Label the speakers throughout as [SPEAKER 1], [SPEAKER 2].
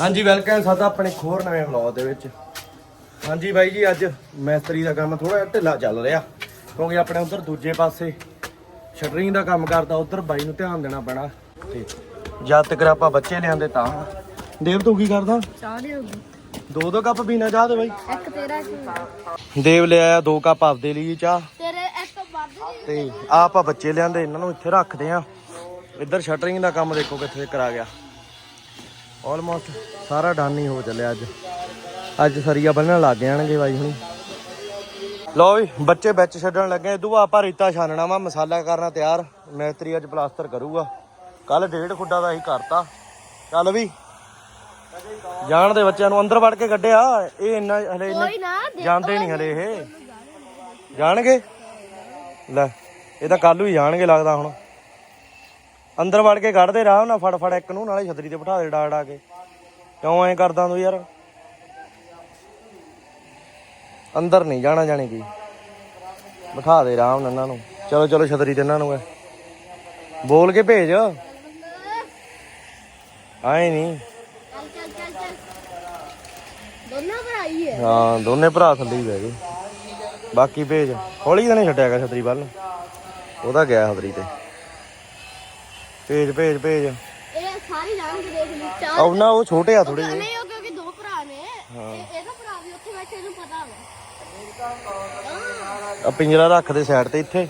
[SPEAKER 1] ਹਾਂਜੀ ਵੈਲਕਮ ਸਾਡਾ ਆਪਣੇ ਹੋਰ ਨਵੇਂ ਵਲੌਗ ਦੇ ਵਿੱਚ। ਹਾਂਜੀ ਬਾਈ ਜੀ ਅੱਜ ਮੈਸਤਰੀ ਦਾ ਕੰਮ ਥੋੜਾ ਜਿਹਾ ਢਿੱਲਾ ਚੱਲ ਰਿਹਾ ਕਿਉਂਕਿ ਆਪਣੇ ਉਧਰ ਦੂਜੇ ਪਾਸੇ ਸ਼ਟਰਿੰਗ ਦਾ ਕੰਮ ਕਰਦਾ ਉਧਰ ਬਾਈ ਨੂੰ ਧਿਆਨ ਦੇਣਾ ਪੈਣਾ। ਤੇ ਜਦ ਤੱਕ ਆਪਾਂ ਬੱਚੇ ਲਿਆਂਦੇ ਤਾਂ। ਦੇਵ ਤੂੰ ਕੀ ਕਰਦਾ?
[SPEAKER 2] ਚਾਹ ਲਿਆਉਂਗੀ
[SPEAKER 1] ਦੋ ਦੋ ਕੱਪ ਪੀਣਾ ਚਾਹ ਦੇ ਬਾਈ।
[SPEAKER 2] ਇੱਕ ਤੇਰਾ
[SPEAKER 1] ਦੇਵ ਲਿਆਇਆ ਦੋ ਕੱਪ ਆਪਦੇ ਲਈ ਚਾਹ।
[SPEAKER 2] ਤੇਰੇ ਇੱਕ ਵੱਧ
[SPEAKER 1] ਤੇ ਆਪਾਂ ਬੱਚੇ ਲਿਆਂਦੇ ਇਹਨਾਂ ਨੂੰ ਇੱਥੇ ਰੱਖਦੇ ਆ। ਇੱਧਰ ਸ਼ਟਰਿੰਗ ਦਾ ਕੰਮ ਦੇਖੋ ਕਿੱਥੇ ਕਰਾ ਗਿਆ। ਆਲਮੋਸਟ ਸਾਰਾ ਡਨ ਹੀ ਹੋ ਚੱਲਿਆ ਅੱਜ। ਅੱਜ ਸਰੀਆ ਬੰਨਣ ਲੱਗ ਜਾਣਗੇ ਬਾਈ ਹੁਣੀ। ਲੋ ਵੀ ਬੱਚੇ ਵਿੱਚ ਛੱਡਣ ਲੱਗੇ। ਇਦੋਂ ਬਾਅਦ ਆਪਾਂ ਰੇਤਾ ਛਾਨਣਾ ਵਾ ਮਸਾਲਾ ਕਰਨਾ ਤਿਆਰ। ਮੈਸਤਰੀ ਅੱਜ ਪਲਾਸਟਰ ਕਰੂਗਾ। ਕੱਲ ਡੇਢ ਖੁੱਡਾ ਦਾ ਹੀ ਕਰਤਾ। ਚੱਲ ਵੀ। ਜਾਣ ਦੇ ਬੱਚਿਆਂ ਨੂੰ ਅੰਦਰ ਵੜ ਕੇ ਕੱਢਿਆ। ਇਹ ਇੰਨਾ ਹਲੇ ਜਾਂਦੇ ਨਹੀਂ ਹਲੇ ਇਹ। ਜਾਣਗੇ। ਲੈ ਇਹ ਤਾਂ ਕੱਲ ਹੀ ਜਾਣਗੇ ਲੱਗਦਾ ਹੁਣ। ਅੰਦਰ ਵੜ ਕੇ ਕੱਢਦੇ ਆਰਾਮ ਨਾਲ ਫੜ ਫੜ ਇੱਕ ਨੂੰ ਨਾਲੇ ਛਤਰੀ ਤੇ ਬਿਠਾ ਦੇ ਡਾ ਡਾ ਕੇ। ਕਿਉਂ ਐਂ ਕਰਦਾ ਤੂੰ ਯਾਰ? ਅੰਦਰ ਨਹੀਂ ਜਾਣਾ ਜਾਣੀ ਕੀ ਬਿਠਾ ਦੇ ਆਰਾਮ ਨਾਲ ਇਹਨਾਂ ਨੂੰ। ਚਲੋ ਚਲੋ ਛਤਰੀ ਤੇ ਇਹਨਾਂ ਨੂੰ ਐ। ਬੋਲ ਕੇ ਭੇਜ। ਆਏ ਨਹੀਂ
[SPEAKER 2] ਦੋਨੋਂ ਭਰਾਈ ਹੈ
[SPEAKER 1] ਹਾਂ ਦੋਨੇ ਭਰਾ ਥੱਲੇ ਹੀ ਬਹਿ ਗਏ। ਬਾਕੀ ਭੇਜ। ਹੌਲੀ ਤਾਂ ਨਹੀਂ ਛੱਡਿਆਗਾ ਛਤਰੀ ਵੱਲ ਨੂੰ। ਉਹਦਾ ਗਿਆ ਛਤਰੀ ਤੇ। ਭੇਜ ਭੇਜ ਭੇਜ।
[SPEAKER 2] ਇਹ ਸਾਰੀ ਜਾਣਗੇ ਦੇਖ ਲਈ ਚਾਹ
[SPEAKER 1] ਆਉ ਨਾ ਉਹ ਛੋਟੇ ਆ ਥੋੜੇ ਜਿਹੇ।
[SPEAKER 2] ਨਹੀਂ ਉਹ ਕਿਉਂਕਿ ਦੋ ਭਰਾ ਨੇ। ਇਹ- ਇਹਦਾ ਭਰਾ ਵੀ ਉੱਥੇ ਬੈਠੇ ਇਹਨੂੰ ਪਤਾ ਵਾ।
[SPEAKER 1] ਆ ਪਿੰਜਰਾ ਰੱਖ ਦੇ ਸਾਈਡ ਤੇ ਇੱਥੇ।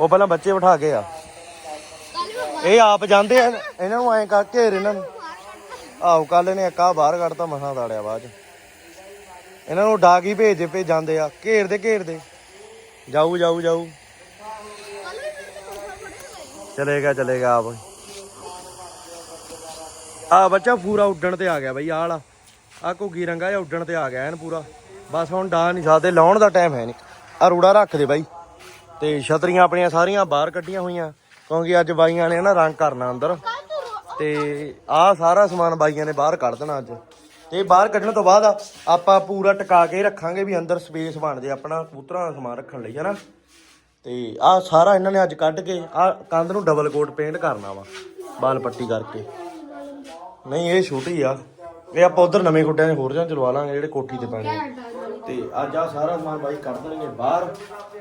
[SPEAKER 1] ਉਹ ਪਹਿਲਾਂ ਬੱਚੇ ਬਿਠਾ ਕੇ ਆ।
[SPEAKER 2] ਕੱਲ
[SPEAKER 1] ਇਹ ਆਪ ਜਾਂਦੇ ਆ ਇਹਨਾਂ ਨੂੰ ਐਂ ਕਰ ਘੇਰ ਇਹਨਾਂ ਨੂੰ। ਆਹੋ ਕੱਲ ਨੇ ਇੱਕ ਬਾਹਰ ਕੱਢਤਾ ਮਸਾਂ ਦਾੜਿਆ ਬਾਅਦ ਚ। ਇਹਨਾਂ ਨੂੰ ਡਾਕ ਹੀ ਭੇਜਦੇ ਭੇਜ ਜਾਂਦੇ ਆ। ਘੇਰਦੇ ਘੇਰਦੇ ਜਾਊ ਜਾਊ ਜਾਊ।
[SPEAKER 2] ਕੱਲ ਵੀ ਮੇਰੇ ਫੜਿਆ
[SPEAKER 1] ਚਲੇਗਾ ਚਲੇਗਾ ਆਪ ਆ ਬੱਚਾ ਪੂਰਾ ਉੱਡਣ ਤੇ ਆ ਗਿਆ ਬਈ, ਆਹ ਵਾਲਾ। ਆ ਘੁੱਗੀ ਰੰਗਾ ਜਿਹਾ ਉੱਡਣ ਤੇ ਆ ਗਿਆ ਐਨ ਪੂਰਾ। ਬਸ ਹੁਣ ਡਾ ਨਹੀਂ ਸਕਦੇ, ਲਾਉਣ ਦਾ ਟਾਈਮ ਹੈ ਨਹੀਂ। ਆ ਰੂੜਾ ਰੱਖ ਦੇ ਬਾਈ। ਤੇ ਛਤਰੀਆਂ ਆਪਣੀਆਂ ਸਾਰੀਆਂ ਬਾਹਰ ਕੱਢੀਆਂ ਹੋਈਆਂ। ਕਿਉਂਕਿ ਅੱਜ ਬਾਈਆਂ ਨੇ ਨਾ ਰੰਗ ਕਰਨਾ ਅੰਦਰ।
[SPEAKER 2] ਕੱਲ ਤੇ
[SPEAKER 1] ਆਹ ਸਾਰਾ ਸਮਾਨ ਬਾਈਆਂ ਨੇ ਬਾਹਰ ਕੱਢ ਦੇਣਾ ਅੱਜ। ਤੇ ਬਾਹਰ ਕੱਢਣ ਤੋਂ ਬਾਅਦ ਆਪਾਂ ਪੂਰਾ ਟਿਕਾ ਕੇ ਰੱਖਾਂਗੇ ਵੀ ਅੰਦਰ ਸਪੇਸ ਬਣ ਜੇ, ਆਪਣਾ ਕਬੂਤਰਾਂ ਦਾ ਸਮਾਨ ਰੱਖਣ ਲਈ, ਹਨਾ? ਤੇ ਆਹ ਸਾਰਾ ਇਹਨਾਂ ਨੇ ਅੱਜ ਕੱਢ ਕੇ, ਆਹ ਕੰਧ ਨੂੰ ਡਬਲ ਕੋਟ ਪੇਂਟ ਕਰਨਾ ਵਾ, ਬਾਲ ਪੱਟੀ ਕਰਕੇ। ਨਹੀਂ ਇਹ ਛੋਟੀ ਆ। ਇਹ ਆਪਾਂ ਉਧਰ ਨਵੇਂ ਖੁੱਡਿਆਂ 'ਚ ਹੋਰ ਜਾਂ ਚਲਵਾ ਲਾਂਗੇ ਜਿਹੜੇ ਕੋਠੀ ਤੇ ਪੈਣੇ ਆ। ਤੇ ਅੱਜ ਆ ਸਾਰਾ ਸਮਾਨ ਬਾਈ ਕੱਢ ਦੇਣਗੇ ਬਾਹਰ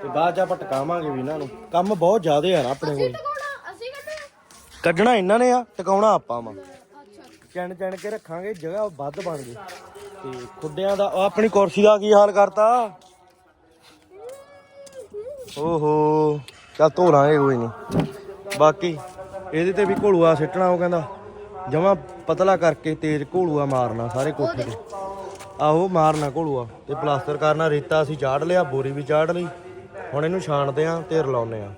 [SPEAKER 1] ਤੇ ਬਾਅਦ ਚ ਆਪਾਂ ਟਿਕਾਵਾਂਗੇ ਵੀ ਇਹਨਾਂ ਨੂੰ। ਕੰਮ ਬਹੁਤ ਜ਼ਿਆਦੇ ਆ ਨਾ ਆਪਣੇ ਕੋਲ।
[SPEAKER 2] ਅਸੀਂ ਕੱਢਣਾ
[SPEAKER 1] ਕੱਢਣਾ ਇਹਨਾਂ ਨੇ ਆ ਟਿਕਾਉਣਾ ਆਪਾਂ ਵਾ। ਚਣ ਚਣ ਕੇ ਰੱਖਾਂਗੇ ਜਗ੍ਹਾ ਵੱਧ ਬਣ ਗਈ। ਤੇ ਖੁੱਡਿਆਂ ਦਾ ਆਪਣੀ ਕੁਰਸੀ ਦਾ ਕੀ ਹਾਲ ਕਰਤਾ? ਓਹੋ ਚੱਲ ਧੋ ਲਾਂਗੇ ਕੋਈ ਨਹੀਂ ਬਾਕੀ ਇਹਦੇ ਤੇ ਵੀ ਘੋਲੂਆ ਸਿੱਟਣਾ ਉਹ ਕਹਿੰਦਾ। ਜਮਾ ਪਤਲਾ ਕਰਕੇ ਤੇਜ਼ ਘੋਲੂਆ ਮਾਰਨਾ ਸਾਰੇ ਕੋਠੇ ਤੇ। ਆਹੋ ਮਾਰਨਾ ਘੋਲੂਆ। ਤੇ ਪਲਾਸਟਰ ਕਰਨਾ ਰੇਤਾ ਅਸੀਂ ਚਾੜ ਲਿਆ ਬੋਰੀ ਵੀ ਚਾੜ ਲਈ। ਹੁਣ ਇਹਨੂੰ ਛਾਣਦੇ ਆ ਤੇ ਰਲਾਉਨੇ ਆ।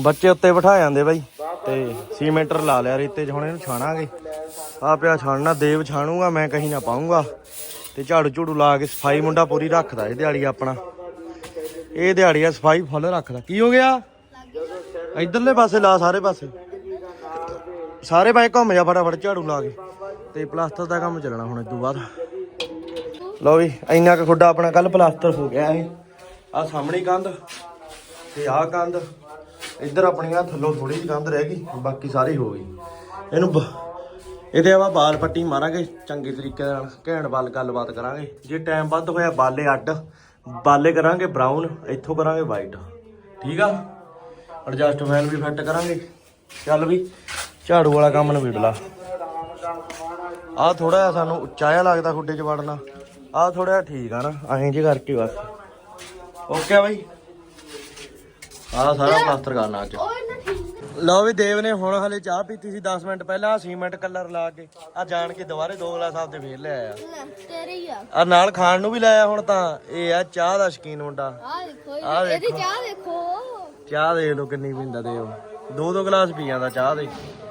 [SPEAKER 1] ਬੱਚੇ ਉੱਤੇ ਬਿਠਾ ਜਾਂਦੇ ਬਾਈ। ਤੇ ਸੀਮੈਂਟਰ ਲਾ ਲਿਆ ਰੇਤੇ 'ਚ ਹੁਣ ਇਹਨੂੰ ਛਾਣਾਂਗੇ। ਆ ਪਿਆ ਛਾਣਨਾ ਦੇਵ ਛਾਣੂਗਾ ਮੈਂ ਕਹੀਂ ਨਾ ਪਾਉਂਗਾ। ਤੇ ਝਾੜੂ ਝੂੜੂ ਲਾ ਕੇ ਸਫ਼ਾਈ ਮੁੰਡਾ ਪੂਰੀ ਰੱਖਦਾ ਇਹ ਦਿਹਾੜੀ ਆਪਣਾ। ਇਹ ਦਿਹਾੜੀ ਆ ਸਫ਼ਾਈ ਫੁੱਲ ਰੱਖਦਾ। ਕੀ ਹੋ ਗਿਆ? ਇਧਰਲੇ ਪਾਸੇ ਲਾ ਸਾਰੇ ਪਾਸੇ। ਸਾਰੇ ਬਾਈ ਘੁੰਮ ਜਾ ਫਟਾਫਟ ਝਾੜੂ ਲਾ ਕੇ ਤੇ ਪਲਾਸਟਰ ਦਾ ਕੰਮ ਚੱਲਣਾ ਹੁਣ ਇਸ ਤੋਂ ਬਾਅਦ। ਲਓ ਵੀ, ਇੰਨਾ ਕੁ ਖੁੱਡਾ ਆਪਣਾ ਕੱਲ ਪਲਾਸਟਰ ਹੋ ਗਿਆ ਇਹ। ਆ ਸਾਹਮਣੀ ਕੰਧ ਤੇ ਆਹ ਕੰਧ। ਇੱਧਰ ਆਪਣੀਆਂ ਥੱਲੋਂ ਥੋੜੀ ਜਿਹੀ ਕੰਧ ਰਹਿ ਗਈ, ਬਾਕੀ ਸਾਰੀ ਹੋ ਗਈ। ਇਹਨੂੰ ਬ- ਇਹਦੇ ਆਵਾ ਬਾਲ ਪੱਟੀ ਮਾਰਾਂਗੇ, ਚੰਗੇ ਤਰੀਕੇ ਨਾਲ ਘੈਂਟ ਬਾਲ ਗੱਲਬਾਤ ਕਰਾਂਗੇ। ਜੇ ਟਾਈਮ ਵੱਧ ਹੋਇਆ ਬਾਲੇ ਅੱਡ, ਬਾਲੇ ਕਰਾਂਗੇ ਬਰਾਊਨ ਇੱਥੋਂ ਕਰਾਂਗੇ ਵਾਈਟ ਠੀਕ ਆ? ਐਡਜਸਟ ਫੈਨ ਵੀ ਫਿੱਟ ਕਰਾਂਗੇ। ਚੱਲ ਵੀ ਝਾੜੂ ਵਾਲਾ ਕੰਮ ਨਵੇੜ ਲਾ। ਆਹ ਥੋੜਾ ਜਿਹਾ ਸਾਨੂੰ ਉੱਚਾ ਜਿਹਾ ਲੱਗਦਾ ਖੁੱਡੇ 'ਚ ਵੜਨਾ। ਆਹ ਥੋੜਾ ਜਿਹਾ ਠੀਕ ਆ ਨਾ ਐਂ ਜੇ ਕਰਕੇ ਬਸ। ਓਕੇ ਆ ਬਾਈ। ਆਹ ਸਾਰਾ ਪਲਾਸਟਰ ਕਰਨਾ ਅੱਜ। ਲਓ ਵੀ ਦੇਵ ਨੇ ਹੁਣ ਹਲੇ ਚਾਹ ਪੀਤੀ ਸੀ 10 ਮਿੰਟ ਪਹਿਲਾਂ ਸੀਮੈਂਟ ਕਲਰ ਲਾ ਕੇ। ਆ ਜਾਣ ਕੇ ਦੁਬਾਰੇ ਦੋ ਗਲਾਸ ਆਪਦੇ ਫੇਰ
[SPEAKER 2] ਲੈ ਤੇਰੇ ਹੀ ਆ।
[SPEAKER 1] ਆ ਨਾਲ ਖਾਣ ਨੂੰ ਵੀ ਲਾਇਆ ਹੁਣ ਤਾਂ। ਇਹ ਆ ਚਾਹ ਦਾ ਸ਼ਕੀਨ ਮੁੰਡਾ।
[SPEAKER 2] ਆ ਦੇਖੋ
[SPEAKER 1] ਆਹ
[SPEAKER 2] ਇਹਦੀ
[SPEAKER 1] ਦੇਖੋ।
[SPEAKER 2] ਚਾਹ ਦੇਖੋ।
[SPEAKER 1] ਚਾਹ ਦੇ ਲੋ ਕਿੰਨੀ ਪੀਂਦਾ ਦੇਵ। ਦੋ ਦੋ ਗਲਾਸ ਪੀ ਜਾਂਦਾ ਚਾਹ ਦੇ
[SPEAKER 2] ਚਾਹ ਦੇ।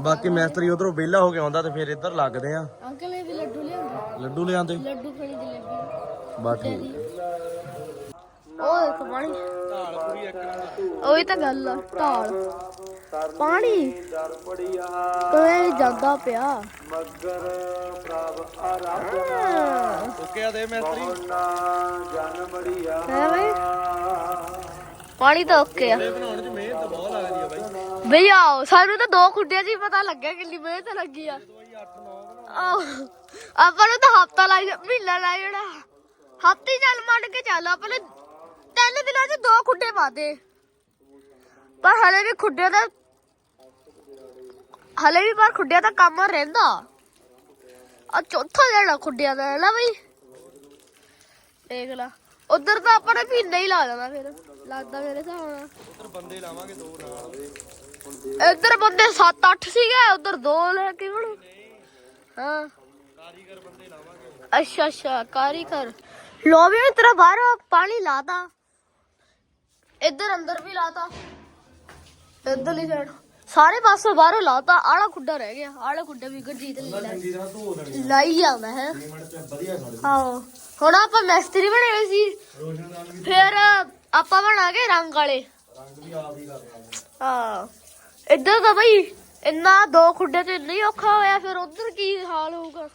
[SPEAKER 1] ਬਾਕੀ ਮੈਸਤਰੀ ਉਧਰੋਂ ਵਿਹਲਾ ਹੋ ਕੇ ਆਉਂਦਾ ਤੇ ਫਿਰ ਇੱਧਰ ਲੱਗਦੇ ਆ।
[SPEAKER 2] ਅੰਕਲ ਇਹ ਵੀ ਲੱਡੂ ਲਿਆਉਂਦੇ
[SPEAKER 1] ਲੱਡੂ ਲਿਆਂਦੇ?
[SPEAKER 2] ਲੱਡੂ ਖਾਣੀ ਜਲੇਬੀ
[SPEAKER 1] ਬਾ ਠੀਕ
[SPEAKER 2] ਉਹ ਦੇਖੋ ਪਾਣੀ। ਉਹੀ ਤਾਂ ਗੱਲ ਆ ਢਾਲ। ਪਾਣੀ? ਕਦੇ ਜਾਂਦਾ ਪਿਆ?
[SPEAKER 1] ਮਗਰ ਪ੍ਰਭ
[SPEAKER 2] ਹਾਂ।
[SPEAKER 1] ਓਕੇ ਆ ਦੇ ਮੈਸਤਰੀ। ਜਨ ਬੜੀਆ।
[SPEAKER 2] ਹੈ ਬਈ? ਪਾਣੀ ਤਾਂ ਓਕੇ ਆ।
[SPEAKER 1] ਬਣਾਉਣ 'ਚ ਮਿਹਨਤ ਬਹੁਤ ਲੱਗਦੀ ਆ ਬਾਈ।
[SPEAKER 2] ਬਈ ਆਓ ਸਾਨੂੰ ਤਾਂ ਦੋ ਖੁੱਡਿਆਂ 'ਚ ਹੀ ਪਤਾ ਲੱਗਿਆ ਕਿੰਨੀ ਮਿਹਨਤ ਲੱਗੀ ਆ।
[SPEAKER 1] ਕੋਈ 8
[SPEAKER 2] ਆਹ, ਆਪਾਂ ਨੂੰ ਤਾਂ ਹਫਤਾ ਲੱਗ ਜਾ ਮਹੀਨਾ ਲੱਗ ਜਾਣਾ। ਹਫ਼ਤੇ ਚੱਲ ਮੰਨ ਕੇ ਚੱਲ ਆਪਾਂ ਨੇ ਤਿੰਨ ਦਿਨਾਂ 'ਚ ਦੋ ਖੁੱਡੇ ਪਾਦੇ ਪਰ ਹਲੇ ਵੀ ਖੁੱਡਿਆਂ ਦਾ ਹਲੇ ਵੀ ਪਰ ਖੁੱਡਿਆਂ ਦਾ ਕੰਮ ਰਹਿੰਦਾ। ਆ ਚੌਥਾ ਜਿਹੜਾ ਖੁੱਡਿਆਂ ਦਾ ਹੈ ਨਾ ਬਈ। ਦੇਖ ਲਾ ਉਧਰ ਤਾਂ ਆਪਾਂ ਨੇ ਮਹੀਨਾ ਹੀ ਲਾ ਦੇਣਾ ਫਿਰ। ਲੱਗਦਾ ਮੇਰੇ ਹਿਸਾਬ ਨਾਲ।
[SPEAKER 1] ਉੱਧਰ ਬੰਦੇ ਲਾਵਾਂਗੇ ਦੋ ਨਾਲ।
[SPEAKER 2] ਇੱਧਰ ਬੰਦੇ 7-8 ਸੀਗੇ ਉਧਰ ਦੋ ਲੈ ਕੇ ਹੁਣ ਹਾਂ।
[SPEAKER 1] ਕਾਰੀਗਰ ਬੰਦੇ ਲਾਵਾਂਗੇ
[SPEAKER 2] ਅੱਛਾ ਅੱਛਾ ਕਾਰੀਗਰ। ਲੋ ਵੀ ਤੇਰਾ ਬਾਹਰ ਪਾਣੀ ਲਾਤਾ। ਇੱਧਰ ਅੰਦਰ ਵੀ ਲਾਤਾ। ਇੱਧਰਲੀ ਸਾਈਡ ਸਾਰੇ ਪਾਸੇ ਬਾਹਰੋਂ ਲਾਤਾ। ਆਲਾ ਖੁੱਡਾ ਰਹਿ ਗਿਆ। ਆਲਾ ਖੁੱਡਾ ਵੀ ਗੁਰਜੀਤ ਨੇ ਲਾਈ ਜਾਂਦਾ ਹੈ।
[SPEAKER 1] ਖੜ
[SPEAKER 2] ਆਹੋ। ਹੁਣ ਆਪਾਂ ਮਿਸਤਰੀ ਬਣੇ ਹੋਏ ਸੀ। ਫਿਰ ਆਪਾਂ ਬਣਾਗੇ ਰੰਗ ਵਾਲੇ।
[SPEAKER 1] ਰੰਗ ਵੀ ਆਪ ਹੀ ਕਰਨਾ
[SPEAKER 2] ਹਾਂ। ਇੱਧਰ ਤਾਂ ਬਈ ਇੰਨਾ ਦੋ ਖੁੱਡੇ ਤੇ ਨਹੀਂ ਔਖਾ ਹੋਇਆ ਫਿਰ ਉਧਰ ਕੀ ਹਾਲ ਹੋਊਗਾ?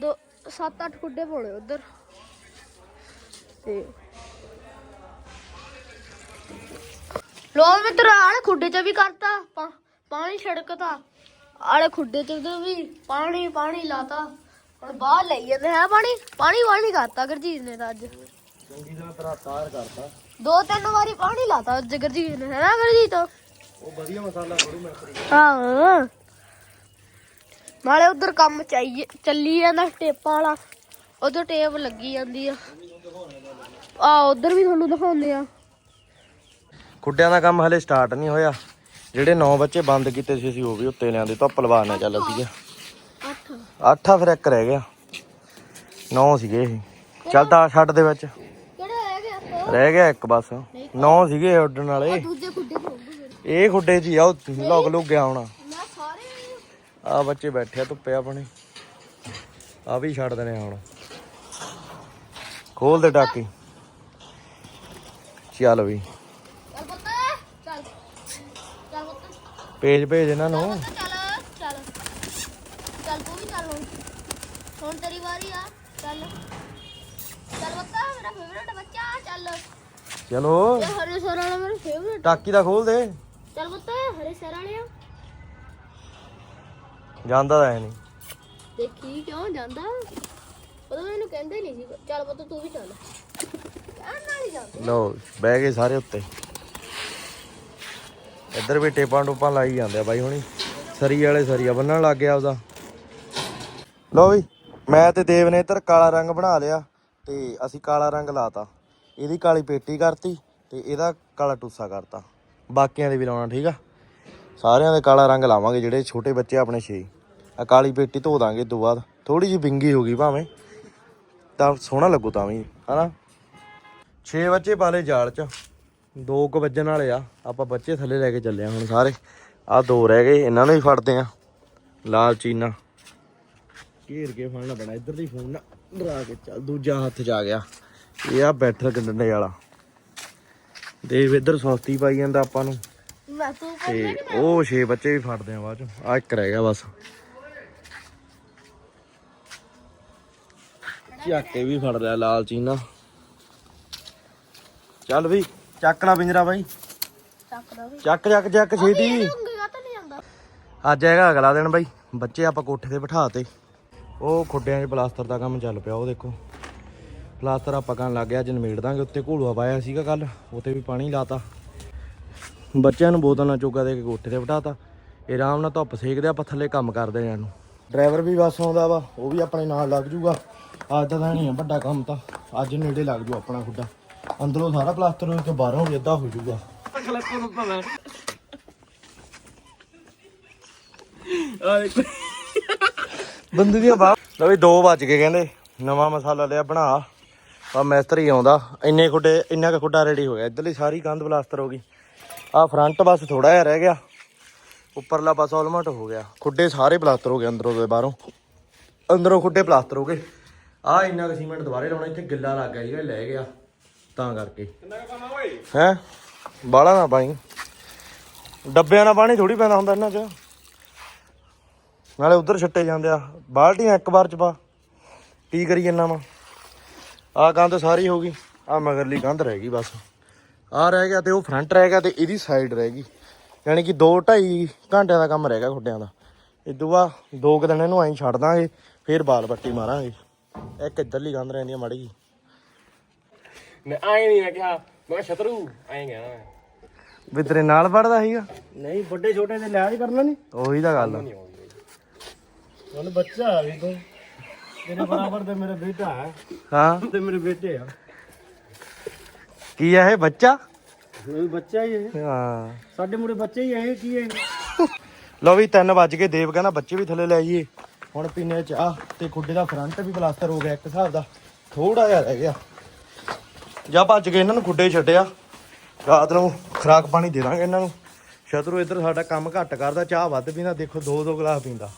[SPEAKER 2] ਦੋ ਸੱਤ ਅੱਠ ਖੁੱਡੇ ਪਾਉਣੇ ਉਧਰ। ਤੇ ਲੋ ਮੈਂ ਤੇਰਾ ਆਲੇ ਖੁੱਡੇ ਚ ਵੀ ਕਰਤਾ ਪਾਣੀ ਛੜਕਤਾ। ਆਲੇ ਖੁੱਡੇ ਚ ਵੀ ਪਾਣੀ ਪਾਣੀ ਲਾਤਾ। ਹੁਣ ਬਾਹਰ ਲਈ ਜਾਂਦੇ ਹੈ ਪਾਣੀ? ਪਾਣੀ ਵਾਲੀ ਕਰਤਾ ਗੁਰਜੀਤ ਨੇ ਤਾਂ ਅੱਜ।
[SPEAKER 1] ਚੰਗੀ ਤਰ੍ਹਾਂ ਤੇਰਾ ਕਰਤਾ।
[SPEAKER 2] ਦੋ ਤਿੰਨ ਵਾਰੀ ਪਾਣੀ ਲਾਤਾ ਅੱਜ ਗੁਰਜੀਤ ਨੇ ਹੈ ਨਾ ਗੁਰਜੀਤ?
[SPEAKER 1] ਉਹ ਵਧੀਆ ਮਸਾਲਾ ਥੋੜੀ ਮਿਸਤਰੀ
[SPEAKER 2] ਹਾਂ ਨਾਲੇ ਉਧਰ ਕੰਮ ਚਾਹੀਏ ਚੱਲੀ ਜਾਂਦਾ ਟੇਪਾਂ ਵਾਲਾ। ਉਧਰ ਟੇਪ ਲੱਗੀ ਜਾਂਦੀ ਆ। ਆ ਉਧਰ ਵੀ ਤੁਹਾਨੂੰ ਦਿਖਾਉਂਦੇ ਆ।
[SPEAKER 1] ਖੁੱਡਿਆਂ ਦਾ ਕੰਮ ਹਲੇ ਸਟਾਰਟ ਨਹੀਂ ਹੋਇਆ। ਜਿਹੜੇ 9 ਬੱਚੇ ਬੰਦ ਕੀਤੇ ਸੀ ਅਸੀਂ ਉਹ ਵੀ ਉੱਤੇ ਲਿਆਂਦੇ। ਧੁੱਪ ਲਵਾ ਨਾ ਚੱਲ ਸੀਗੇ
[SPEAKER 2] 8
[SPEAKER 1] ਅੱਠ। ਆ ਫਿਰ ਇੱਕ ਰਹਿ ਗਿਆ। 9 ਸੀਗੇ ਇਹ। ਚੱਲ ਤਾਂ ਛੱਡ ਦੇ ਵਿੱਚ।
[SPEAKER 2] ਕਿਹੜੇ ਰਹਿ ਗਏ ਆਪੋ?
[SPEAKER 1] ਰਹਿ ਗਿਆ ਇੱਕ ਬਸ। 9 ਸੀਗੇ ਉੱਡਣ ਵਾਲੇ।
[SPEAKER 2] ਦੂਜੇ ਖੁੱਡੇ
[SPEAKER 1] ਇਹ ਖੁੱਡੇ ਹੀ ਆ ਉਹ ਲੁਕ ਲੁਕ ਗਿਆ ਹੋਣਾ।
[SPEAKER 2] ਮੈਂ ਸਾਰੇ
[SPEAKER 1] ਆ ਬੱਚੇ ਬੈਠੇ ਆ ਧੁੱਪੇ ਆਪਣੇ। ਆ ਵੀ ਛੱਡ ਆ ਹੁਣ। ਖੋਲ ਦੇ ਟਾਕੀ ਚੱਲ ਵੀ।
[SPEAKER 2] ਚੱਲ ਪੁੱਤ ਚੱਲ। ਚੱਲ ਪੁੱਤ।
[SPEAKER 1] ਭੇਜ ਭੇਜ ਇਹਨਾਂ ਨੂੰ।
[SPEAKER 2] ਚੱਲ ਚੱਲ। ਚੱਲ ਤੂੰ ਵੀ ਚੱਲ ਹੁਣ। ਹੁਣ ਤੇਰੀ ਵਾਰੀ ਆ। ਚੱਲ। ਚੱਲ ਪੁੱਤ ਮੇਰਾ ਫੇਵਰਟ ਬੱਚਾ ਚੱਲ।
[SPEAKER 1] ਚਲੋ।
[SPEAKER 2] ਇਹ ਹਰੇ ਸਰ ਵਾਲਾ ਮੇਰਾ ਫੇਵਰਟ
[SPEAKER 1] ਟਾਕੀ ਦਾ ਖੋਲ ਦੇ।
[SPEAKER 2] ਚੱਲ ਪੁੱਤ ਹਰੇ ਸਰ ਵਾਲਿਆ
[SPEAKER 1] ਜਾਂਦਾ ਤਾਂ ਹੈ ਨਹੀਂ।
[SPEAKER 2] ਦੇਖੀ ਕਿਉਂ ਜਾਂਦਾ? ਉਦੋਂ ਮੈਨੂੰ ਕਹਿੰਦੇ ਨਹੀਂ ਸੀ। ਚੱਲ ਪੁੱਤ ਤੂੰ ਵੀ ਚੱਲ। ਕਹਿਣ ਨਾਲ ਹੀ ਜਾਂਦੇ।
[SPEAKER 1] ਲੋ ਬਹਿ ਗਏ ਸਾਰੇ ਉੱਤੇ। ਇੱਧਰ ਵੀ ਟੇਪਾਂ ਟੂਪਾਂ ਲਾਈ ਜਾਂਦੇ ਆ ਬਾਈ ਹੁਣੀ। ਸਰੀ ਵਾਲੇ ਸਰੀਆ ਬੰਨਣ ਲੱਗ ਗਿਆ ਉਹਦਾ ਲੋ ਵੀ ਮੈਂ ਤੇ ਦੇਵ ਨੇ ਇੱਧਰ ਕਾਲਾ ਰੰਗ ਬਣਾ ਲਿਆ ਤੇ ਅਸੀਂ ਕਾਲਾ ਰੰਗ ਲਾਤਾ। ਇਹਦੀ ਕਾਲੀ ਪੇਟੀ ਕਰਤੀ ਤੇ ਇਹਦਾ ਕਾਲਾ ਟੂਸਾ ਕਰਤਾ। ਬਾਕੀਆਂ ਦੇ ਵੀ ਲਾਉਣਾ, ਠੀਕ ਆ? ਸਾਰਿਆਂ ਦੇ ਕਾਲਾ ਰੰਗ ਲਾਵਾਂਗੇ ਜਿਹੜੇ ਛੋਟੇ ਬੱਚੇ ਆਪਣੇ ਛੇ। ਆ ਕਾਲੀ ਪੇਟੀ ਧੋ ਦਾਂਗੇ ਤੋਂ ਬਾਅਦ। ਥੋੜੀ ਜਿਹੀ ਬਿੰਗੀ ਹੋ ਗਈ ਭਾਵੇਂ। ਤਾਂ ਸੋਹਣਾ ਲੱਗੂ ਤਾਂ ਵੀ, ਹਨਾ? 6 ਬੱਚੇ ਪਾਲੇ ਜਾਲ 'ਚ। ਦੋ ਕੁ ਵੱਜਣ ਵਾਲੇ ਆ। ਆਪਾਂ ਬੱਚੇ ਥੱਲੇ ਲੈ ਕੇ ਚੱਲੇ ਆ ਹੁਣ ਸਾਰੇ। ਆ ਦੋ ਰਹਿ ਗਏ, ਇਹਨਾਂ ਨੂੰ ਵੀ ਫੜਦੇ ਆ। ਲਾਲ ਚੀਨਾ। ਘੇਰ ਕੇ ਫੜਨਾ ਪੈਣਾ ਇੱਧਰ ਦੀ ਫੋਨ ਨਾ, ਡਰਾ ਕੇ ਚੱਲ, ਦੂਜਾ ਹੱਥ 'ਚ ਆ ਗਿਆ। ਇਹ ਆ ਬੈਠਰ ਡੰਡੇ ਵਾਲਾ। ਦੇਵ ਇੱਧਰ ਸੌਸਤੀ ਪਾਈ ਜਾਂਦਾ ਆਪਾਂ ਨੂੰ।
[SPEAKER 2] ਮੈਂ ਤੂੰ
[SPEAKER 1] ਤੇ ਉਹ 6 ਬੱਚੇ ਵੀ ਫੜਦੇ ਆ ਬਾਅਦ ਚ। ਆ ਇੱਕ ਰਹਿ ਗਿਆ ਬਸ। ਝਾਕੇ ਵੀ ਫੜ ਲਿਆ ਲਾਲ ਚੀਨਾ। ਚੱਲ ਵੀ ਚੱਕ ਲਾ ਪਿੰਜਰਾ ਬਾਈ।
[SPEAKER 2] ਚੱਕਦਾ ਵੀ।
[SPEAKER 1] ਚੱਕ ਚੱਕ ਚੱਕ ਛੇਤੀ। ਅੱਜ ਹੈਗਾ ਅਗਲਾ ਦਿਨ ਬਾਈ। ਬੱਚੇ ਆਪਾਂ ਕੋਠੇ ਤੇ ਬਿਠਾ ਤੇ। ਉਹ ਖੁੱਡਿਆਂ 'ਚ ਪਲਾਸਟਰ ਦਾ ਕੰਮ ਚੱਲ ਪਿਆ ਉਹ ਦੇਖੋ। ਪਲਾਸਟਰ ਆਪਾਂ ਕਰਨ ਲੱਗ ਗਿਆ ਅੱਜ ਨਿਮੇੜ ਦਾਂਗੇ, ਉੱਤੇ ਘੋਲੂਆ ਪਾਇਆ ਸੀਗਾ ਕੱਲ ਉੱਤੇ ਵੀ ਪਾਣੀ ਲਾਤਾ। ਬੱਚਿਆਂ ਨੂੰ ਬੋਤਲ ਨਾਲ ਚੋਗਾ ਦੇ ਕੇ ਕੋਠੇ ਤੇ ਬਿਠਾਤਾ। ਇਹ ਆਰਾਮ ਨਾਲ ਧੁੱਪ ਸੇਕਦੇ ਆ ਥੱਲੇ ਕੰਮ ਕਰਦੇ ਆਂ ਡਰਾਈਵਰ ਵੀ ਬਸ ਆਉਂਦਾ ਵਾ, ਉਹ ਵੀ ਆਪਣੇ ਨਾਲ ਲੱਗ ਜੂਗਾ। ਅੱਜ ਦਾ ਤਾਂ ਨਹੀਂ ਆ, ਵੱਡਾ ਕੰਮ ਤਾਂ, ਅੱਜ ਨੇੜੇ ਲੱਗ ਜੂ ਆਪਣਾ ਖੁੱਡਾ। ਅੰਦਰੋਂ ਸਾਰਾ ਪਲਾਸਟਰ ਹੋ ਕੇ ਬਾਹਰੋਂ ਵੀ ਅੱਧਾ ਹੋ ਜੂਗਾ। ਬੰਦੇ ਦੀਆਂ ਬਾਹ ਲਓ ਵੀ 2 ਵੱਜ ਗਏ ਕਹਿੰਦੇ, ਨਵਾਂ ਮਸਾਲਾ ਲਿਆ ਬਣਾ। ਆ ਮੈਸਤਰੀ ਆਉਂਦਾ। ਇੰਨੇ ਖੁੱਡੇ ਇੰਨਾ ਕੁ ਖੁੱਡਾ ਰੈਡੀ ਹੋ ਗਿਆ। ਇਧਰਲੀ ਸਾਰੀ ਕੰਧ ਪਲਾਸਟਰ ਹੋ ਗਈ। ਆ ਫਰੰਟ ਬਸ ਥੋੜਾ ਜਿਹਾ ਰਹਿ ਗਿਆ। ਉੱਪਰਲਾ ਬਸ ਆਲਮੋਸਟ ਹੋ ਗਿਆ। ਖੁੱਡੇ ਸਾਰੇ ਪਲਾਸਟਰ ਹੋ ਗਏ ਅੰਦਰੋਂ ਤੇ ਬਾਹਰੋਂ। ਅੰਦਰੋਂ ਖੁੱਡੇ ਪਲਾਸਟਰ ਹੋ ਗਏ। ਆ ਇੰਨਾ ਕੁ ਸੀਮੈਂਟ ਦੁਬਾਰੇ ਲਾਉਣਾ। ਇੱਥੇ ਗਿੱਲਾ ਲੱਗ ਗਿਆ ਜਿਹੜਾ ਲੈ ਗਿਆ। ਤਾਂ ਕਰਕੇ। ਹੈ? ਬਾਲਾ ਨਾ ਪਾਈ। ਡੱਬਿਆਂ ਨਾਲ ਪਾਣੀ ਥੋੜੀ ਪੈਂਦਾ ਹੁੰਦਾ ਇਹਨਾਂ 'ਚ। ਨਾਲੇ ਉਧਰ ਛੱਟੇ ਜਾਂਦੇ ਆ। ਬਾਲਟੀਆਂ ਇੱਕ ਵਾਰ ਚ ਪਾ। ਕੀ ਕਰੀ ਜੰਨਾ ਵਾ? ਆ ਕੰਧ ਸਾਰੀ ਹੋ ਗਈ ਆ ਮਗਰਲੀ ਕੰਧ ਰਹਿ ਗਈ ਬਸ। ਆ ਰਹਿ ਗਿਆ ਤੇ ਉਹ ਫਰੰਟ ਰਹਿ ਗਿਆ ਤੇ ਇਹਦੀ ਸਾਈਡ ਰਹਿ ਗਈ। ਯਾਨੀ ਕਿ 2 2.5 ਘੰਟਿਆਂ ਦਾ ਕੰਮ ਰਹਿ ਗਿਆ ਖੁੱਡਿਆਂ ਦਾ। ਇਦੋਂ ਬਾਅਦ ਦੋ ਕੁ ਦਿਨ ਇਹਨੂੰ ਐਂ ਛੱਡ ਦਾਂਗੇ ਫੇਰ ਬਾਲ ਪੱਟੀ ਮਾਰਾਂਗੇ। ਇੱਕ ਇੱਧਰਲੀ ਗੰਦ ਰਹਿੰਦੀ ਆ ਮਾੜੀ ਜਿਹੀ।
[SPEAKER 3] ਮੈਂ ਆਏ ਨਹੀਂ ਮੈਂ ਕਿਹਾ ਮੈਂ ਸ਼ਤਰੂ ਆਏ ਗਿਆ
[SPEAKER 1] ਵੀ ਤੇਰੇ ਨਾਲ ਪੜਦਾ ਸੀਗਾ?
[SPEAKER 3] ਨਹੀਂ ਵੱਡੇ ਛੋਟੇ ਦੇ ਲਿਆਜ ਕਰਨਾ ਨਹੀਂ
[SPEAKER 1] ਉਹੀ ਤਾਂ ਗੱਲ ਆ।
[SPEAKER 3] ਹੁਣ ਬੱਚਾ ਆ ਵੀ ਤੂੰ। ਤੇਰੇ ਬਰਾਬਰ ਤੇ ਮੇਰਾ ਬੇਟਾ ਹੈ।
[SPEAKER 1] ਹਾਂ।
[SPEAKER 3] ਤੇ ਮੇਰੇ ਬੇਟੇ ਆ।
[SPEAKER 1] ਕੀ ਆ ਇਹ ਬੱਚਾ?
[SPEAKER 3] ਇਹ ਬੱਚਾ ਹੀ ਹੈ।
[SPEAKER 1] ਹਾਂ।
[SPEAKER 3] ਸਾਡੇ ਮੁੰਡੇ ਬੱਚੇ ਹੀ ਹੈ ਕੀ ਹੈ?
[SPEAKER 1] ਲਓ ਵੀ 3 ਵੱਜ ਕੇ ਦੇਵ ਕਹਿੰਦਾ ਬੱਚੇ ਵੀ ਥੱਲੇ ਲੈ ਜਾਈਏ ਹੁਣ ਪੀਨੇ ਚਾਹ ਤੇ ਖੁੱਡੇ ਦਾ ਫਰੰਟ ਵੀ ਪਲਾਸਟਰ ਹੋ ਗਿਆ ਇੱਕ ਹਿਸਾਬ ਦਾ। ਥੋੜਾ ਜਿਹਾ ਰਹਿ ਗਿਆ। ਜਾਂ ਭੱਜ ਕੇ ਇਹਨਾਂ ਨੂੰ ਖੁੱਡੇ ਛੱਡਿਆ। ਰਾਤ ਨੂੰ ਖਰਾਕ ਪਾਣੀ ਦੇ ਦਾਂਗੇ ਇਹਨਾਂ ਨੂੰ। ਸ਼ਤਰੂ ਇੱਧਰ ਸਾਡਾ ਕੰਮ ਘੱਟ ਕਰਦਾ ਚਾਹ ਵੱਧ ਪੀਂਦਾ ਦੇਖੋ ਦੋ ਦੋ ਗਲਾਸ ਪੀਂਦਾ।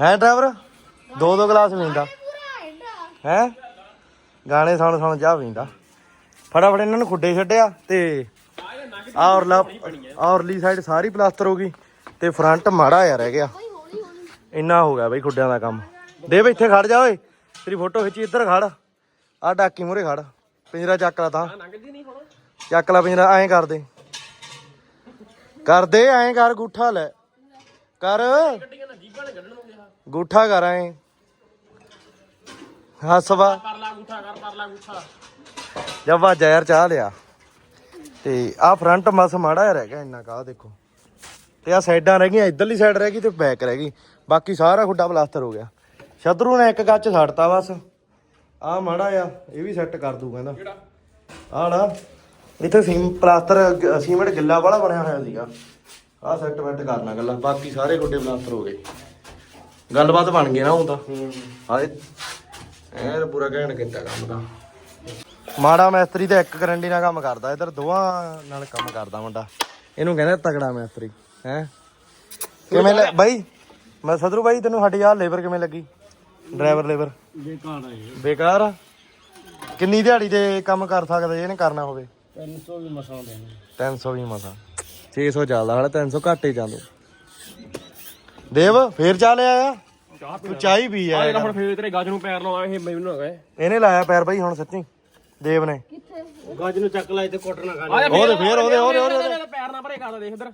[SPEAKER 1] ਹੈ ਡਰਾਈਵਰ? ਦੋ ਦੋ ਗਲਾਸ ਪੀਂਦਾ। ਹੈ? ਗਾਣੇ ਸੁਣ ਸੁਣ ਚਾਹ ਪੀਂਦਾ। ਫਟਾਫਟ ਇਹਨਾਂ ਨੂੰ ਖੁੱਡੇ ਛੱਡਿਆ ਤੇ ਔਰਲਾ ਔਰਲੀ ਸਾਈਡ ਸਾਰੀ ਪਲਾਸਟਰ ਹੋ ਗਈ ਤੇ ਫਰੰਟ ਮਾੜਾ ਆ ਰਹਿ ਗਿਆ। ਇੰਨਾ ਹੋ ਗਿਆ ਬਈ ਖੁੱਡਿਆਂ ਦਾ ਕੰਮ। ਦੇ ਬਈ ਇੱਥੇ ਖੜ ਜਾ ਓਏ। ਤੇਰੀ ਫੋਟੋ ਖਿੱਚੀ, ਇੱਧਰ ਖੜ। ਆ ਡਾਕੀ ਮੂਰੇ ਖੜ। ਪਿੰਜਰਾ ਚੱਕ ਲਾ ਤਾਂ। ਚੱਕ ਲਾ ਪਿੰਜਰਾ, ਐਂ ਕਰ ਦੇ। ਕਰ ਦੇ, ਐਂ ਕਰ, ਗੂਠਾ ਲੈ। ਕਰ। ਗੂਠਾ ਕਰ ਐਂ। ਹੱਸਵਾ
[SPEAKER 3] ਕਰ ਲਾ ਕਰ ਕਰ ਲਾ ਗੁੱਠਾ
[SPEAKER 1] ਜਦ ਚਾਹ ਲਿਆ। ਤੇ ਆ ਫਰੰਟ ਮਸ ਮਾੜਾ ਜਿਹਾ ਰਹਿ ਗਿਆ ਇੰਨਾ ਕਾ ਦੇਖੋ। ਤੇ ਆ ਸਾਈਡਾਂ ਰਹਿ ਗਈਆਂ, ਇਧਰਲੀ ਸਾਈਡ ਰਹਿ ਗਈ ਤੇ ਬੈਕ ਰਹਿ ਗਈ। ਬਾਕੀ ਸਾਰਾ ਖੁੱਡਾ ਪਲਾਸਟਰ ਹੋ ਗਿਆ। ਸ਼ਤਰੂ ਨੇ ਇੱਕ ਗੱਚ ਛੱਡਤਾ ਬਸ। ਆ ਮਾੜਾ ਆ ਇਹ ਵੀ ਸੈੱਟ ਕਰ ਦੂ ਕਹਿੰਦਾ। ਆ ਨਾ, ਇੱਥੇ ਸੀਮ ਪਲਾਸਟਰ ਸੀਮੈਂਟ ਗਿੱਲਾ ਵਾਲਾ ਬਣਿਆ ਹੋਇਆ ਸੀਗਾ। ਆ ਵੈੱਟ ਕਰਨਾ ਗੱਲਾਂ ਬਾਕੀ ਸਾਰੇ ਖੁੱਡੇ ਪਲਾਸਟਰ ਹੋ ਗਏ। ਗੱਲਬਾਤ ਬਣ ਗਈ ਨਾ ਹੁਣ ਤਾਂ। ਹਾਏ। ਐ ਪੂਰਾ ਘੈਂਟ ਕੀਤਾ ਕੰਮ ਤਾਂ। ਮਾੜਾ ਮੈਸਤਰੀ ਤਾਂ ਇੱਕ ਕਰੰਡੀ ਨਾਲ ਕੰਮ ਕਰਦਾ ਇਧਰ ਦੋਵਾਂ ਨਾਲ ਕੰਮ ਕਰਦਾ ਮੁੰਡਾ। ਇਹਨੂੰ ਕਹਿੰਦੇ ਤਗੜਾ ਮੈਸਤਰੀ ਹੈ। ਕਿਵੇਂ ਲੈ ਬਾਈ ਮੈਂ ਸਦਰੂ ਬਾਈ ਤੈਨੂੰ ਸਾਡੀ ਆ ਲੇਬਰ ਕਿਵੇਂ ਲੱਗੀ? ਡਰਾਈਵਰ ਲੇਬਰ
[SPEAKER 3] ਬੇਕਾਰ ਆ ਇਹ।
[SPEAKER 1] ਬੇਕਾਰ? ਆ ਕਿੰਨੀ ਦਿਹਾੜੀ ਦੇ ਕੰਮ ਕਰ ਸਕਦਾ ਜੇ ਇਹਨੇ ਕਰਨਾ ਹੋਵੇ?
[SPEAKER 3] 300 ਵੀ ਮਸਾਂ ਦੇਣੇ।
[SPEAKER 1] 300 ਵੀ ਮਸਾ। 600 ਚੱਲਦਾ ਹਲਾ 300 ਘੱਟ ਹੀ ਜਾਂਦੇ ਦੇਵ ਫੇਰ ਚੱਲ ਆਇਆ?
[SPEAKER 3] ਚਾਹ
[SPEAKER 1] ਤੂੰ ਚਾਹੀ ਪੀ
[SPEAKER 3] ਆ
[SPEAKER 1] ਆਇਆ
[SPEAKER 3] ਜਿਹੜਾ ਹੁਣ ਫੇਰ ਤੇਰੇ ਗੱਜ ਨੂੰ ਪੈਰ ਲਾਉਣਾ ਇਹ ਮੈਨੂੰ ਹੋ ਗਏ
[SPEAKER 1] ਇਹਨੇ ਲਾਇਆ ਪੈਰ ਬਾਈ ਹੁਣ ਸੱਚੀ ਦੇਵ ਨੇ।
[SPEAKER 3] ਗੱਜ ਨੂੰ ਚੱਕ ਲੈ ਤੇ ਕੁੱਟ ਨਾ ਖਾ
[SPEAKER 1] ਉਹਦੇ ਫੇਰ ਉਹਦੇ ਉਹਦੇ ਉਹਦੇ
[SPEAKER 3] ਪੈਰ ਨਾ ਭਰੇ ਕਰਦਾ ਦੇਖ ਇਧਰ।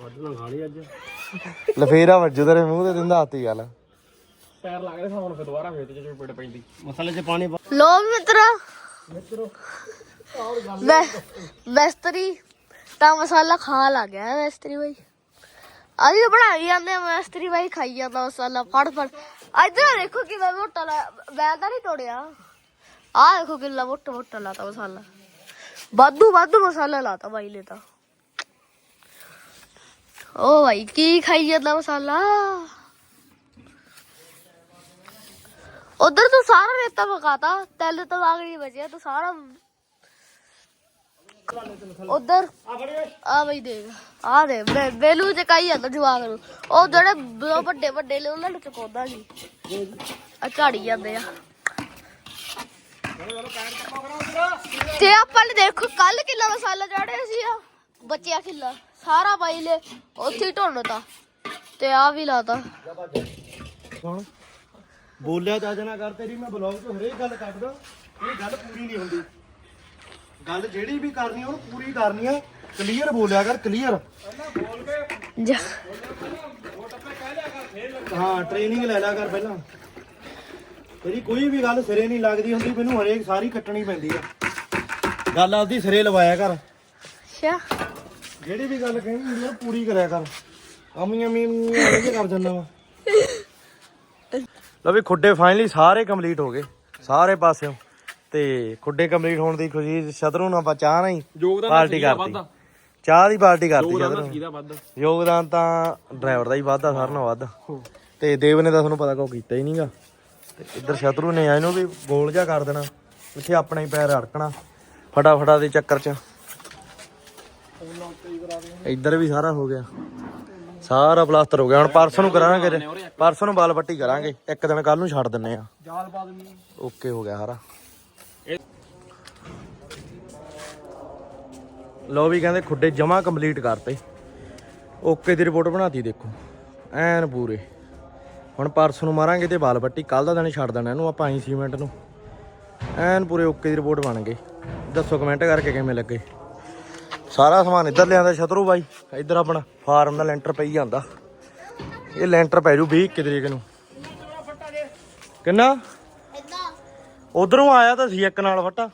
[SPEAKER 3] ਵੱਢ ਨਾ ਖਾ ਲਈ ਅੱਜ।
[SPEAKER 1] ਲਫੇਰਾ ਵੱਜੂ ਤੇਰੇ ਮੂੰਹ ਤੇ ਦਿੰਦਾ ਹੱਥੀ ਗੱਲ।
[SPEAKER 3] ਪੈਰ ਲੱਗਦੇ ਸਾ ਹੁਣ ਫੇਰ ਦੁਬਾਰਾ ਫੇਰ ਤੇ ਜੇ ਪਿੱਟ ਪੈਂਦੀ। ਮਸਾਲੇ 'ਚ ਪਾਣੀ
[SPEAKER 2] ਲੋ ਮਿੱਤਰਾ। ਮੈਂ ਮਿਸਤਰੀ ਤਾਂ ਮਸਾਲਾ ਖਾਣ ਲੱਗ ਗਿਆ ਮਿਸਤਰੀ ਬਾਈ। ਅੱਜ ਤਾਂ ਬਣਾਈ ਜਾਂਦੇ ਮਿਸਤਰੀ ਬਾਈ ਖਾਈ ਜਾਂਦਾ ਮਸਾਲਾ ਫੜ ਫੜ। ਇੱਧਰ ਦੇਖੋ ਕਿਵੇਂ ਮੋਟਾ ਲਾ ਮੈਂ ਤਾਂ ਨਹੀਂ ਤੋੜਿਆ। ਆਹ ਦੇਖੋ ਕਿੰਨਾ ਮੋਟਾ ਮੋਟਾ ਲਾਤਾ ਮਸਾਲਾ। ਵਾਧੂ ਵਾਧੂ ਮਸਾਲਾ ਲਾਤਾ ਬਾਈ ਨੇ ਤਾਂ। ਓ ਭਾਈ ਕੀ ਖਾਈ ਜਾਂਦਾ ਮਸਾਲਾ? ਉਧਰ ਤੂੰ ਸਾਰਾ ਰੇਤਾ ਪਕਾਤਾ, ਤੈਨੂੰ ਤਾਂ ਵਾਗ ਨਹੀਂ ਬਚਿਆ, ਤੂੰ ਸਾਰਾ ਉਧਰ। ਆ ਬਈ ਦੇਖ ਆ ਦੇ ਬੇਲੂ ਚ ਕਾਈ ਜਾਂਦਾ ਜਵਾਗ ਨੂੰ। ਉਹ ਜਿਹੜੇ ਬ- ਵੱਡੇ ਵੱਡੇ ਨੇ ਉਹਨਾਂ ਨੂੰ ਚੁਕਾਉਂਦਾ ਨਹੀਂ ਆ ਝਾੜੀ ਜਾਂਦੇ ਆ। ਤੇ ਆਪਾਂ ਨੇ ਦੇਖੋ ਕੱਲ ਕਿੱਲਾ ਮਸਾਲਾ ਚਾੜਿਆ ਸੀ ਆ। ਬਚਿਆ ਕਿੱਲਾ। ਸਾਰਾ ਪਾਈ ਲੈ ਉੱਥੇ ਹੀ ਢੋਣਤਾ ਤੇ। ਆ ਵੀ ਲਾਤਾ
[SPEAKER 1] ਹੁਣ ਬੋਲਿਆ ਚੱਜ ਨਾ ਕਰ ਤੇਰੀ ਮੈਂ ਬਲੌਗ 'ਚ ਹਰੇਕ ਗੱਲ ਕੱਢਦਾ ਇਹ ਗੱਲ ਪੂਰੀ ਨਹੀਂ ਹੁੰਦੀ। ਗੱਲ ਜਿਹੜੀ ਵੀ ਕਰਨੀ ਉਹਨੂੰ ਪੂਰੀ ਕਰਨੀ ਆ। ਕਲੀਅਰ ਬੋਲਿਆ ਕਰ ਕਲੀਅਰ
[SPEAKER 2] ਜਾ।
[SPEAKER 1] ਹਾਂ ਟ੍ਰੇਨਿੰਗ ਲੈ ਲਿਆ ਕਰ ਪਹਿਲਾਂ। ਤੇਰੀ ਕੋਈ ਵੀ ਗੱਲ ਸਿਰੇ ਨਹੀਂ ਲੱਗਦੀ ਹੁੰਦੀ ਮੈਨੂੰ ਹਰੇਕ ਸਾਰੀ ਕੱਟਣੀ ਪੈਂਦੀ ਆ। ਗੱਲ ਆਪਦੀ ਸਿਰੇ ਲਵਾਇਆ ਕਰ।
[SPEAKER 2] ਅੱਛਾ।
[SPEAKER 1] ਜਿਹੜੀ ਵੀ ਗੱਲ ਕਹਿਣੀ ਹੁੰਦੀ ਆ ਪੂਰੀ ਕਰਿਆ ਕਰ। ਅਮੀਆਂ ਮੀਆਂ ਇਹ ਕਰ ਜਾਂਦਾ ਵਾ। ਲਓ ਵੀ ਖੁੱਡੇ ਫਾਈਨਲੀ ਸਾਰੇ ਕੰਪਲੀਟ ਹੋ ਗਏ। ਸਾਰੇ ਪਾਸਿਓਂ। ਤੇ ਖੁੱਡੇ ਕੰਪਲੀਟ ਹੋਣ ਦੀ ਖੁਸ਼ੀ ਸ਼ਤਰੂ ਨੂੰ ਆਪਾਂ ਚਾਹ ਨਹੀਂ
[SPEAKER 3] ਯੋਗਦਾਨ
[SPEAKER 1] ਪਾਰਟੀ ਕਰਤੀ। ਚਾਹ ਦੀ ਪਾਰਟੀ ਕਰਤੀ
[SPEAKER 3] ਯੋਗਦਾਨ
[SPEAKER 1] ਸ਼ਤਰੂ
[SPEAKER 3] ਕਿਹਦਾ ਵੱਧ।
[SPEAKER 1] ਯੋਗਦਾਨ ਤਾਂ ਡਰਾਈਵਰ ਦਾ ਹੀ ਵੱਧਦਾ ਸਾਰਿਆਂ ਨਾਲੋਂ ਵੱਧ। ਤੇ ਦੇਵ ਨੇ ਤਾਂ ਤੁਹਾਨੂੰ ਪਤਾ ਕੋ ਕੀਤਾ ਹੀ ਨਹੀਂਗਾ। ਤੇ ਇੱਧਰ ਸ਼ਤਰੂ ਨੇ ਇਹਨੂੰ ਵੀ ਗੋਲ ਜਿਹਾ ਕਰ ਦੇਣਾ। ਇੱਥੇ ਆਪਣਾ ਹੀ ਪੈਰ ਅੜਕਣਾ ਫਟਾਫਟਾ ਦੇ ਚੱਕਰ 'ਚ। ਇੱਧਰ ਵੀ ਸਾਰਾ ਹੋ ਗਿਆ। ਸਾਰਾ ਪਲਾਸਟਰ ਹੋ ਗਿਆ। ਹੁਣ ਪਰਸੋਂ ਨੂੰ ਕਰਾਂਗੇ ਪਰਸੋਂ ਨੂੰ ਬਾਲ ਪੱਟੀ ਕਰਾਂਗੇ। ਇੱਕ ਦਿਨ ਕੱਲ ਨੂੰ ਛੱਡ ਦਿੰਨੇ ਆ।
[SPEAKER 3] ਜਾਲ ਦੇਣੀ।
[SPEAKER 1] ਓਕੇ ਹੋ ਗਿਆ ਸਾਰਾ। ਲੋ ਵੀ ਕਹਿੰਦੇ ਖੁੱਡੇ ਜਮਾ ਕੰਪਲੀਟ ਕਰਤੇ। ਓਕੇ ਦੀ ਰਿਪੋਰਟ ਬਣਾਤੀ ਦੇਖੋ। ਐਨ ਪੂਰੇ ਹੁਣ ਪਰਸ ਨੂੰ ਮਾਰਾਂਗੇ ਤੇ ਬਾਲ ਪੱਟੀ ਕੱਲ ਦਾ ਦਿਨ ਛੱਡ ਦੇਣਾ ਇਹਨੂੰ ਆਪਾਂ ਆਈ ਸੀਮੈਂਟ ਨੂੰ। ਐਨ ਪੂਰੇ ਓਕੇ ਦੀ ਰਿਪੋਰਟ ਬਣ ਗਈ ਦੱਸੋ ਕਮੈਂਟ ਕਰਕੇ ਕਿਵੇਂ ਲੱਗੇ। ਸਾਰਾ ਸਮਾਨ ਇੱਧਰ ਲਿਆਂਦਾ ਛਤਰੂ ਬਾਈ। ਇੱਧਰ ਆਪਣਾ ਫਾਰਮ ਦਾ ਲੈਂਟਰ ਪਈ ਜਾਂਦਾ। ਇਹ ਲੈਂਟਰ ਪੈ ਜੂ 20 ਇੱਕੀ ਤਰੀਕ ਨੂੰ। ਕਿੰਨਾ? ਉਧਰੋਂ ਆਇਆ ਤਾਂ ਸੀ ਇੱਕ ਨਾਲ ਫੱਟਾ।